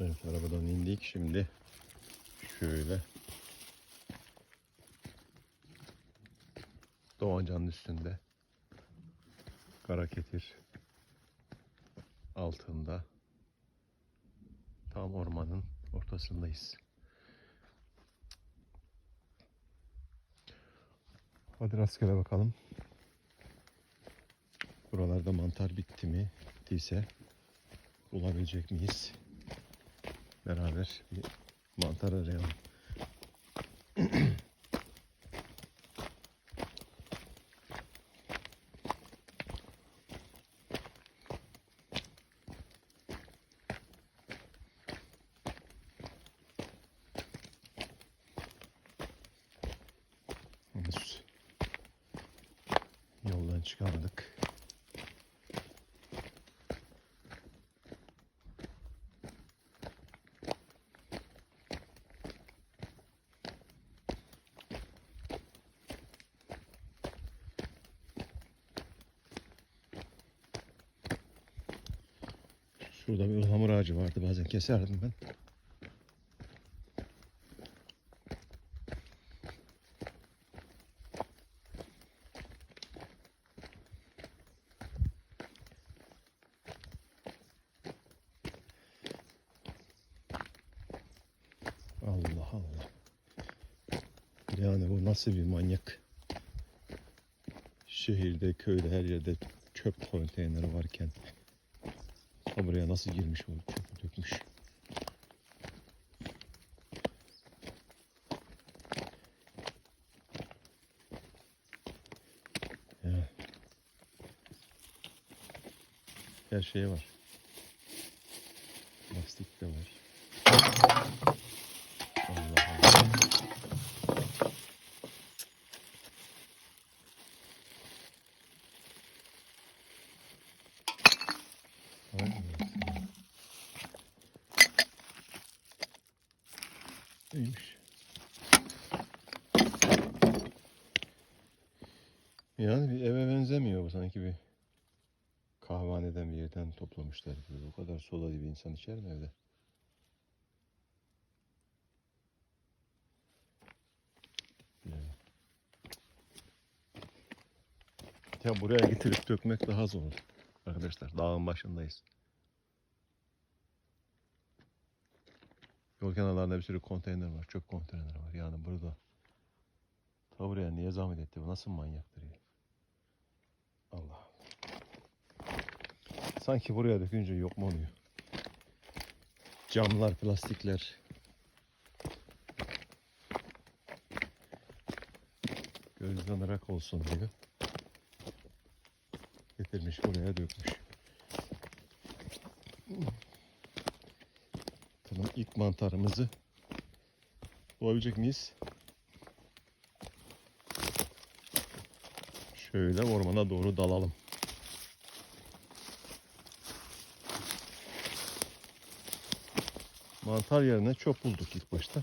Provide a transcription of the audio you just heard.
Evet arabadan indik şimdi şöyle Doğancan'ın üstünde Karaketir altında tam ormanın ortasındayız. Hadi rastgele bakalım. Buralarda mantar bitti mi? Bittiyse bulabilecek miyiz? Beraber bir mantar arayalım. Yoldan çıkardık. Şurada bir ıhlamur ağacı vardı bazen keserdim ben. Allah Allah. Yani bu nasıl bir manyak? Şehirde, köyde, her yerde çöp konteyneri varken ha buraya nasıl girmiş o çöpü dökmüş. Her şey var. Plastik de var. Allah Allah. Vay anasını. İyiymiş. Yani bir eve benzemiyor bu sanki bir kahvaneden bir yerden toplamışlar gibi. O kadar soda gibi insan içer mi evde? Ya buraya getirip dökmek daha zor. Arkadaşlar dağın başındayız. Yol kenarlarında bir sürü konteyner var. Çöp konteyneri var. Yani burada ta buraya niye zahmet etti? Bu nasıl manyaktır ya? Allah. Sanki buraya dökünce yok mu oluyor? Camlar, plastikler. Gözden ırak olsun diyor. Getirmiş buraya dökmüş. İlk mantarımızı bulabilecek miyiz? Şöyle ormana doğru dalalım. Mantar yerine çöp bulduk ilk başta.